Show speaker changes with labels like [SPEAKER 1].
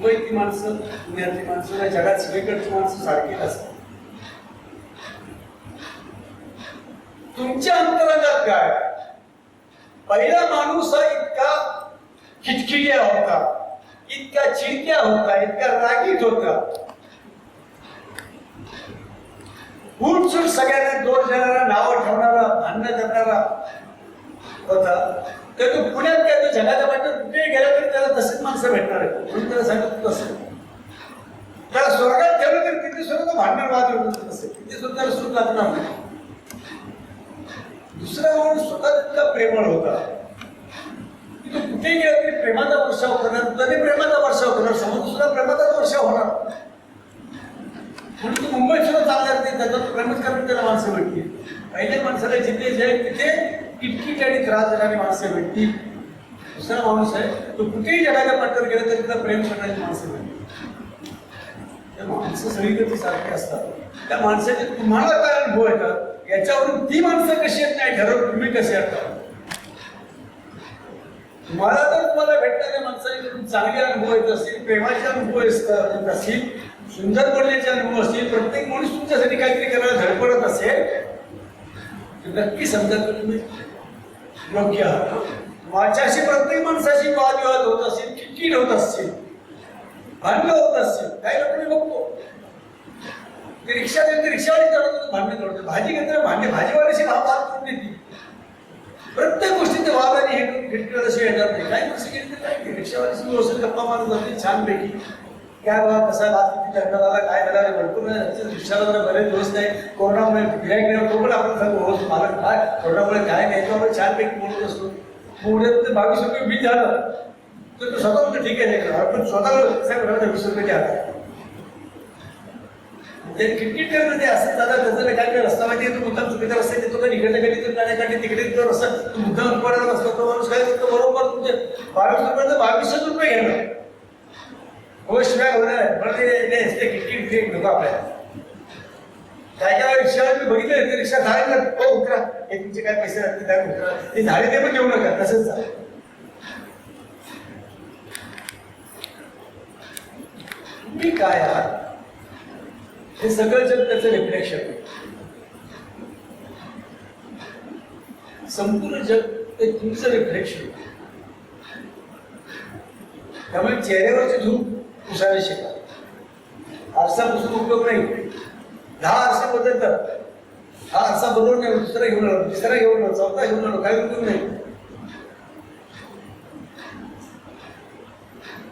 [SPEAKER 1] मुंबईतली माणसं पुण्यातली माणसं या जगात सगळीकडची माणसं सारखी असतात. तुमच्या अंतरांगात काय? पहिला माणूस हा इतका खिटखिट्या होता इतका चिडक्या होता इतका रागीट होता. उठसूट सगळ्यांना दोष देणारा नावं ठेवणारा अन्न करणारा होता. तर तो पुण्यात काय तो जगाच्या वाटेत कुठेही गेला तरी त्याला तसेच माणसं भेटणार आहे म्हणून त्याला सांगत तसं. त्याला स्वर्गात ठेवलं तरी तिथे सुद्धा तो भांडण वाद होत असेल तिथे सुद्धा त्याला सुख लागणार नाही. दुसरा माणूस स्वतः तितका प्रेमळ होता. की तो कुठेही गेला तरी प्रेमाचा वर्षाव करणार तरी प्रेमाचा वर्षाव करणार? समोर सुद्धा प्रेमाचाच वर्षाव होणार. म्हणून तो मुंबईत सुद्धा चालणार नाही त्याच्यात प्रेमच करून त्याला माणसं भेटली पहिल्या माणसाला जिथे जे तिथे इतकी त्यांनी त्रास देणारी माणसं भेटली. दुसरा माणूस आहे तो कुठेही जगाच्या पाठवर गेला तरी तिथं प्रेम करणारी माणसं भेटली. त्या माणसं सगळीकडे सारखी असतात. त्या माणसाचे तुम्हाला काय अनुभव येतात याच्यावरून ती माणसं कशी येत नाही ठरवून तुम्ही कसे येतात तुम्हाला तर तुम्हाला भेटणाऱ्या माणसाने चांगले अनुभव येत असतील प्रेमाचे अनुभव येत असतील सुंदर बोलण्याचे अनुभव असतील प्रत्येक माणूस तुमच्यासाठी काहीतरी करायला धडपडत असेल नक्की समजा तुम्ही योग्य. माझ्याशी प्रत्येक माणसाशी वादविवाद होत असतील किटकिट होत असतील भांडणं होत असतील काही लोक मी बघतो. ते रिक्षा देते रिक्षावाली चालवतात भांडणे चालवतात भाजी घेताना भांडे भाजीवाल्याशी भाव वाद करून देते प्रत्येक गोष्टीचे वाद आणि हे खिटकिट असे येणार नाही. काही गोष्टी केली तर काय? रिक्षावाल्याशी व्यवस्थित गप्पा मारत जाते छानपैकी. काय बाबा कसा भात किती करण्यात आला काय झाला भरपूर रिक्षाला जरा बरेच दिवस नाही कोरोनामुळे गिरायक नाही तो पण आपण सांगू हो मालक काय कोरोनामुळे काय नाही तो आपण छानपैकी बोलत असतो पुढे ते बावीस रुपये बिल झालं तर तो स्वतः म्हणतो ठीक आहे नाही आपण स्वतः साहेब वीस रुपये द्या ते किटकिट करणं ते असं दादा त्याचं काय काय रस्ता माहिती आहे, मुद्दाम चुकीचा रस्ता देतो का इकडच्या तर जाण्यासाठी तिकडे तो रस्ता तो मुद्दाम पडायला रस्ता तो माणूस काय करतो बरोबर तुमचे बावीस रुपये बावीसशे रुपये घेणार हो शिवाय आहे पण ते ते ते किटकिट फेक नको आपल्याला. त्याच्या रिक्षावर मी बघितलं ते रिक्षा झाले ना? हो उतरा. हे तुमचे काय पैसे लागतील त्या उतरा ते झाले ते पण घेऊ नका. तसंच झालं तुम्ही काय आहात? हे सगळं जग त्याचं रिफ्लेक्शन संपूर्ण जग ते तुमचं रिफ्लेक्शन त्यामुळे चेहऱ्यावरची झूप पुसायला शिका आरसा पुसून उपयोग नाही. दहा आरसे बदलतात. हा आरसा बदलून नाही दुसरा घेऊन आलो तिसरा घेऊन आलो चौथा घेऊन आलो काही उपयोग नाही.